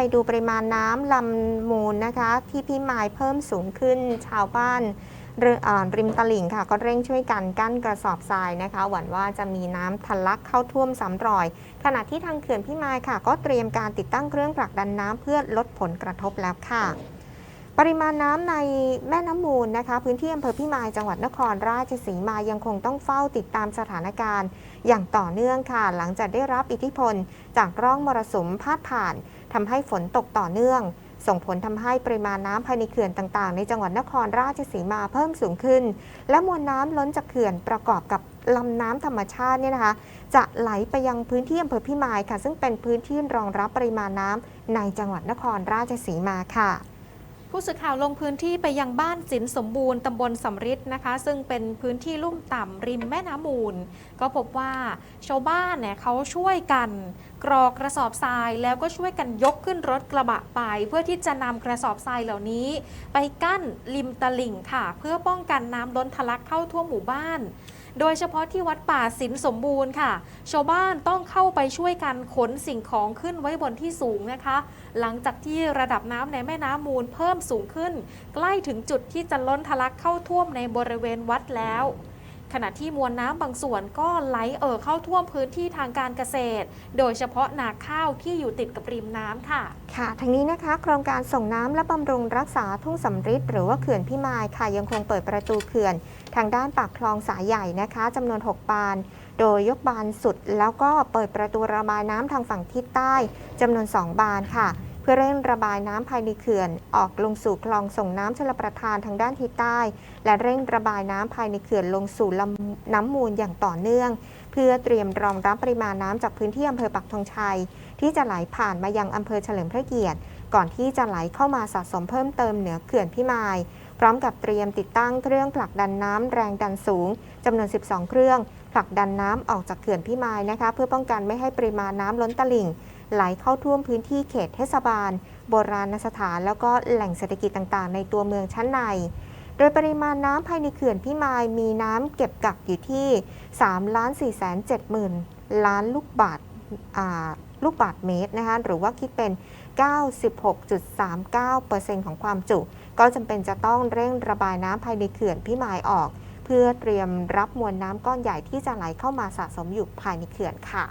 ไปดูปริมาณน้ำลำมูลนะคะ ที่พี่มายเพิ่มสูงขึ้นชาวบ้านริมตลิ่งค่ะ ก็เร่งช่วยกันกั้นกระสอบทรายนะคะ หวั่นว่าจะมีน้ำทะลักเข้าท่วมซ้ำรอย ขณะที่ทางเขื่อนพี่มายค่ะ ก็เตรียมการติดตั้งเครื่องผลักดันน้ำเพื่อลดผลกระทบแล้วค่ะ ปริมาณน้ำในแม่น้ำมูลนะคะ พื้นที่อำเภอพิมายจังหวัดนครราชสีมายังคงต้องเฝ้าติดตามสถานการณ์ อย่างต่อเนื่องค่ะ หลังจากได้รับอิทธิพล จากร่องมรสุมพาดผ่านทำให้ฝนตกต่อเนื่อง ส่งผลทำให้ปริมาณน้ำภายในเขื่อนต่างๆ ในจังหวัดนครราชสีมาเพิ่มสูงขึ้น และมวลน้ำล้นจากเขื่อนประกอบกับลำน้ำธรรมชาติเนี่ยนะคะ จะไหลไปยังพื้นที่อำเภอพิมายค่ะ ซึ่งเป็นพื้นที่รองรับปริมาณน้ำในจังหวัดนครราชสีมาค่ะ ผู้สื่อข่าวลงพื้นที่ไปยังบ้านสินสมบูรณ์ตำบลสำริดนะคะ ซึ่งเป็นพื้นที่ลุ่มต่ำริมแม่น้ำมูล ก็พบว่าชาวบ้านเนี่ยเขาช่วยกัน กรอกกระสอบทรายแล้วก็ช่วยกันยกขึ้นรถกระบะไป เพื่อที่จะนำกระสอบทรายเหล่านี้ ไปกั้นริมตลิ่งค่ะ เพื่อป้องกันน้ำล้นทะลักเข้าทั่วหมู่บ้าน โดยเฉพาะที่วัดป่าสินสมบูรณ์ค่ะ ชาวบ้านต้องเข้าไปช่วยกันขนสิ่งของขึ้นไว้บนที่สูงนะคะ หลังจากที่ระดับน้ำในแม่น้ำมูลเพิ่มสูงขึ้น ใกล้ถึงจุดที่จะล้นทะลักเข้าท่วมในบริเวณวัดแล้วขณะที่มวลน้ำบางส่วนก็ไหลเอ่อเข้าท่วมพื้นที่ทางการเกษตร โดยเฉพาะนาข้าวที่อยู่ติดกับริมน้ำค่ะ ค่ะ ทั้งนี้นะคะ โครงการส่งน้ำและบำรุงรักษาทุ่งสำริดหรือว่าเขื่อนพิมายค่ะยังคงเปิดประตูเขื่อน ทางด้านปากคลองสายใหญ่นะคะจำนวน 6 บาน โดยยกบานสุด แล้วก็เปิดประตูระบายน้ำทางฝั่งทิศใต้จำนวน 2 บานค่ะ เพื่อเร่งระบายน้ำภายในเขื่อน ออกลงสู่คลองส่งน้ำชลประทานทางด้านทิศใต้ และเร่งระบายน้ำภายในเขื่อนลงสู่ลำน้ำมูลอย่างต่อเนื่อง เพื่อเตรียมรองรับปริมาณน้ำจากพื้นที่อำเภอปักธงชัย ที่จะไหลผ่านมายังอำเภอเฉลิมพระเกียรติ ก่อนที่จะไหลเข้ามาสะสมเพิ่มเติมเหนือเขื่อนพิมาย พร้อมกับเตรียมติดตั้งเครื่องผลักดันน้ำแรงดันสูงจำนวน 12 เครื่อง ผลักดันน้ำออกจากเขื่อนพิมายนะคะ เพื่อป้องกันไม่ให้ปริมาณน้ำล้นตลิ่ง ไหลเข้าท่วมพื้นที่เขตเทศบาล โบราณสถาน แล้วก็แหล่งเศรษฐกิจต่างๆ ในตัวเมืองชั้นใน โดยปริมาณน้ำภายในเขื่อนพิมายมีน้ำเก็บกักอยู่ที่3ล้าน4แสน7หมื่นล้านลูกบาท ลูกบาทเมตรนะคะหรือว่าคิดเป็น 96.39%ของความจุ ก็จำเป็นจะต้องเร่งระบายน้ำภายในเขื่อนพิมายออก เพื่อเตรียมรับมวลน้ำก้อนใหญ่ที่จะไหลเข้ามาสะสมอยู่ภายในเขื่อนค่ะ